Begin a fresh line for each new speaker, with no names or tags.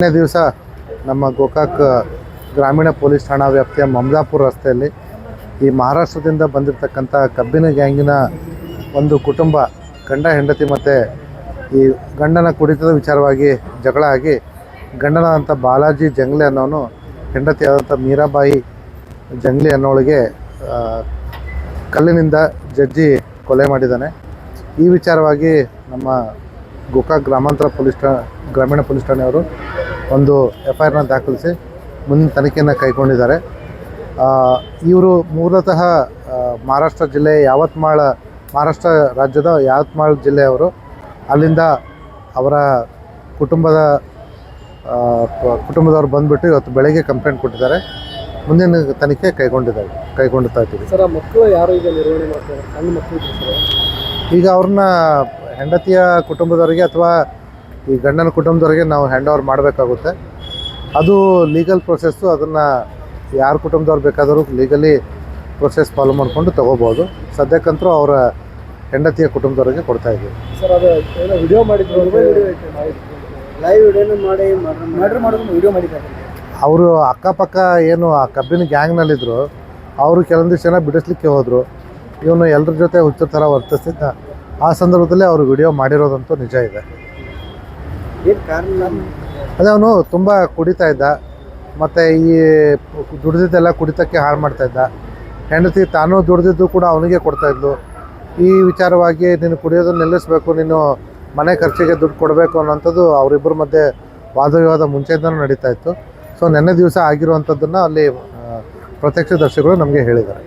ಎರಡನೇ ದಿವಸ ನಮ್ಮ ಗೋಕಾಕ್ ಗ್ರಾಮೀಣ ಪೊಲೀಸ್ ಠಾಣಾ ವ್ಯಾಪ್ತಿಯ ಮಮದಾಪುರ ರಸ್ತೆಯಲ್ಲಿ ಈ ಮಹಾರಾಷ್ಟ್ರದಿಂದ ಬಂದಿರತಕ್ಕಂಥ ಕಬ್ಬಿನ ಗ್ಯಾಂಗಿನ ಒಂದು ಕುಟುಂಬ, ಗಂಡ, ಹೆಂಡತಿ ಮತ್ತು ಈ ಗಂಡನ ಕುಡಿತದ ವಿಚಾರವಾಗಿ ಜಗಳ ಆಗಿ ಗಂಡನಾದಂಥ ಬಾಲಾಜಿ ಜಂಗ್ಲೆ ಅನ್ನೋನು, ಹೆಂಡತಿಯಾದಂಥ ಮೀರಾಬಾಯಿ ಜಂಗ್ಲಿ ಅನ್ನೋಳಿಗೆ ಕಲ್ಲಿನಿಂದ ಜಜ್ಜಿ ಕೊಲೆ ಮಾಡಿದ್ದಾನೆ. ಈ ವಿಚಾರವಾಗಿ ನಮ್ಮ ಗೋಕಾಕ್ ಗ್ರಾಮಾಂತರ ಪೊಲೀಸ್ ಠಾ, ಗ್ರಾಮೀಣ ಪೊಲೀಸ್ ಠಾಣೆಯವರು ಒಂದು ಎಫ್ ಐ ಆರ್ನ ದಾಖಲಿಸಿ ಮುಂದಿನ ತನಿಖೆಯನ್ನು ಕೈಗೊಂಡಿದ್ದಾರೆ. ಇವರು ಮೂಲತಃ ಮಹಾರಾಷ್ಟ್ರ ಜಿಲ್ಲೆ ಯಾವತ್ಮಾಳ ಮಹಾರಾಷ್ಟ್ರ ರಾಜ್ಯದ ಯಾವತ್ಮಾಳ್ ಜಿಲ್ಲೆಯವರು ಅಲ್ಲಿಂದ ಅವರ ಕುಟುಂಬದ ಕುಟುಂಬದವರು ಬಂದುಬಿಟ್ಟು ಇವತ್ತು ಬೆಳಗ್ಗೆ ಕಂಪ್ಲೇಂಟ್ ಕೊಟ್ಟಿದ್ದಾರೆ. ಮುಂದಿನ ತನಿಖೆ ಕೈಗೊಂಡಿದ್ದಾರೆ ಕೈಗೊಂಡುತ್ತಾ ಇದ್ದೀವಿ.
ಸರ್ ಮಕ್ಕಳು ಯಾರು ಈಗ ನಿರ್ವಹಣೆ ಮಾಡ್ತಾರೆ? ಸಣ್ಣ ಮಕ್ಕಳು
ಈಗ ಅವ್ರನ್ನ ಹೆಂಡತಿಯ ಕುಟುಂಬದವರಿಗೆ ಅಥವಾ ಈ ಗಂಡನ ಕುಟುಂಬದವರಿಗೆ ನಾವು ಹ್ಯಾಂಡ್ ಓವರ್ ಮಾಡಬೇಕಾಗುತ್ತೆ. ಅದು ಲೀಗಲ್ ಪ್ರೊಸೆಸ್ಸು ಅದನ್ನು ಯಾರ ಕುಟುಂಬದವ್ರು ಬೇಕಾದರೂ ಲೀಗಲಿ ಪ್ರೊಸೆಸ್ ಫಾಲೋ ಮಾಡಿಕೊಂಡು ತೊಗೋಬೋದು. ಸದ್ಯಕ್ಕಂತೂ ಅವರ ಹೆಂಡತಿಯ ಕುಟುಂಬದವರಿಗೆ ಕೊಡ್ತಾ ಇದ್ದೀವಿ.
ಸರ್ ಅದು ಏನೋ ವಿಡಿಯೋ ಮಾಡಿದ್ರು ಲೈವ್ ವಿಡಿಯೋನ ಮಾಡಿ ಮರ್ಡರ್ ಮಾಡೋದು ವಿಡಿಯೋ ಮಾಡಿದ್ದಾರೆ.
ಅವರು ಅಕ್ಕಪಕ್ಕ ಏನು ಆ ಕಬ್ಬಿನ ಗ್ಯಾಂಗ್ನಲ್ಲಿದ್ದರು ಅವರು ಕೆಲವೊಂದಿಷ್ಟು ಜನ ಬಿಡಿಸ್ಲಿಕ್ಕೆ ಹೋದರು. ಇವನು ಎಲ್ಲರ ಜೊತೆ ಹುಚ್ಚರ ಥರ ವರ್ತಿಸ್ತಿದ್ದ. ಆ ಸಂದರ್ಭದಲ್ಲಿ ಅವರು ವಿಡಿಯೋ ಮಾಡಿರೋದಂತೂ ನಿಜ ಇದೆ. ಅದೇ ಅವನು ತುಂಬ ಕುಡಿತಾ ಇದ್ದ. ಮತ್ತು ಈ ದುಡ್ದಿದ್ದೆಲ್ಲ ಕುಡಿತಕ್ಕೆ ಹಾಳು ಮಾಡ್ತಾ ಇದ್ದ. ಹೆಂಡತಿ ತಾನು ದುಡ್ದಿದ್ದು ಕೂಡ ಅವನಿಗೆ ಕೊಡ್ತಾ ಇದ್ಲು. ಈ ವಿಚಾರವಾಗಿ ನೀನು ಕುಡಿಯೋದನ್ನ ನಿಲ್ಲಿಸಬೇಕು, ನೀನು ಮನೆ ಖರ್ಚಿಗೆ ದುಡ್ಡು ಕೊಡಬೇಕು ಅನ್ನೋಂಥದ್ದು ಅವರಿಬ್ಬರ ಮಧ್ಯೆ ವಾದ ವಿವಾದ ಮುಂಚೆಯಿಂದನೂ ನಡೀತಾ ಇತ್ತು. ಸೊ ನೆನ್ನೆ ದಿವಸ ಆಗಿರುವಂಥದ್ದನ್ನು ಅಲ್ಲಿ ಪ್ರತ್ಯಕ್ಷದರ್ಶಿಗಳು ನಮಗೆ ಹೇಳಿದ್ದಾರೆ.